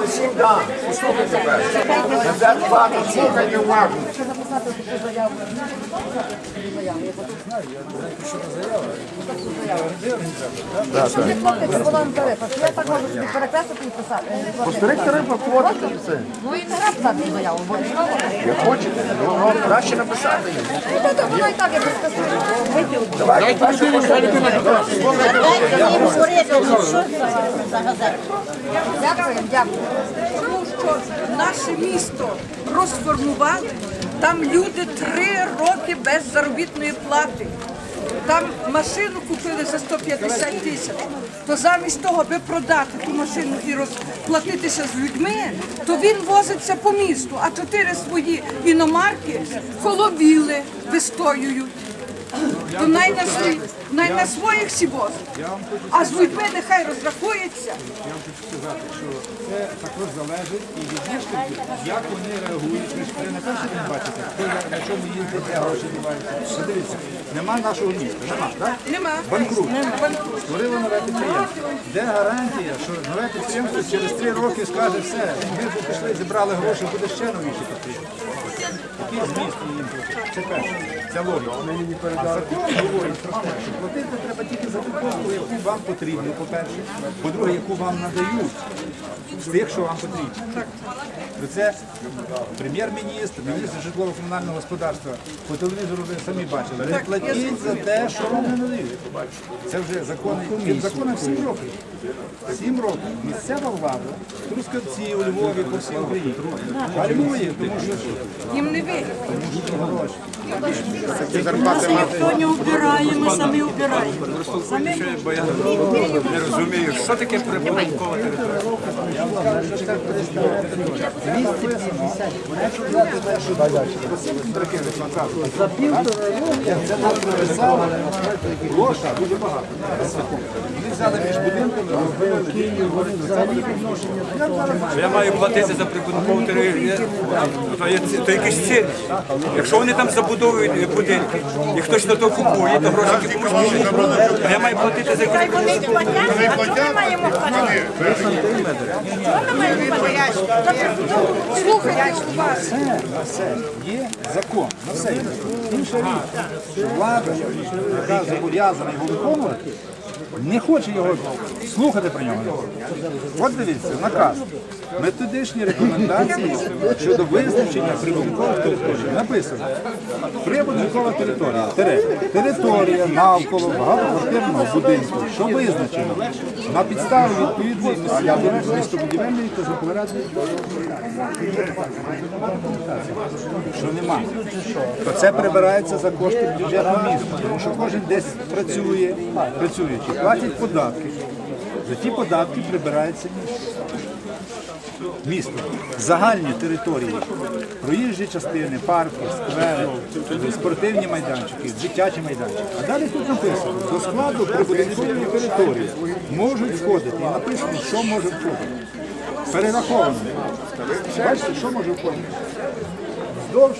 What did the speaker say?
але всім дам. Послухайте перше. Назад платить, слухайте уважно. Хлопець я так можу собі перекреслити і писати. Треба платити і все. Ну і не раз писати заяву, бо Як хочете, ну, ну, краще написати. Ну, воно і так я підписую. Давайте перше газета? Дякую, дякую. Тому що наше місто розформували, там люди три роки без заробітної плати. Там машину купили за 150 тисяч. То замість того, аби продати ту машину і розплатитися з людьми, то він возиться по місту, а чотири свої іномарки холовіли, вистоюють. То най на, свої- най на своїх сі возить. А з людьми нехай розрахується. Я вам хочу сказати, що це також залежить і від мешканців, як вони реагують. Ви ж на перший день бачите, хто на чому їздить, де гроші діваються. Подивіться, нема нашого міста, нема, так? Нема. Банкрут. Створили нове підприємство. Де гарантія, що нове підприємство через три роки скаже все, ми вже пішли, зібрали гроші, буде ще новіше підприємство. Який зміст їм? Це перше. Це логіка. А закон говорить про те, що платити треба тільки за ту послугу, яку вам потрібно, по-перше. По-друге, яку вам надають тих, що вам потрібно. Це прем'єр-міністр, міністр житлово-комунального господарства по телевізору ви самі бачили. Не платіть за те, що вам не надають. Це вже закони. Під законом 7 років. 7 років. Місцева влада, трускавці у Львові по всій Україні. Галює, тому що Їм не вірять. Ніхто не вбирає, ми самі вбираємо. Бо я не розумію, що таке прибуткова територія. Лоша дуже багато. Вони взяли між будинками, розбили Київ. Я маю платити за прибуткову територію. То, є, то. Якщо вони там забудовують е, будинки, і хтось на то купує, то гроші комусь пишуть. А я маю платити за якусь Вони платять, а чого ми маємо платити? Слухайте, все є закон. На все є. Інша річ, що влада, яка зобов'язана його виконувати, не хоче його слухати про нього. От дивіться, наказ. Методичні рекомендації щодо визначення прибудинкових територій. Написано. Прибудинкова територія. Тере. Територія навколо багатоквартирного будинку, що визначено на підставі відповідної містобудівельної- та житлово-радної що нема, то це прибирається за кошти бюджету міста, тому що кожен десь працює, працюючи, платять податки. За ті податки прибирається місто. Місто, загальні території, проїжджі частини, парки, сквери, спортивні майданчики, дитячі майданчики. А далі тут написано, до складу прибудинкової території можуть входити. І написано, що може входити. Перераховано. Бачите, що може входити? Вздовж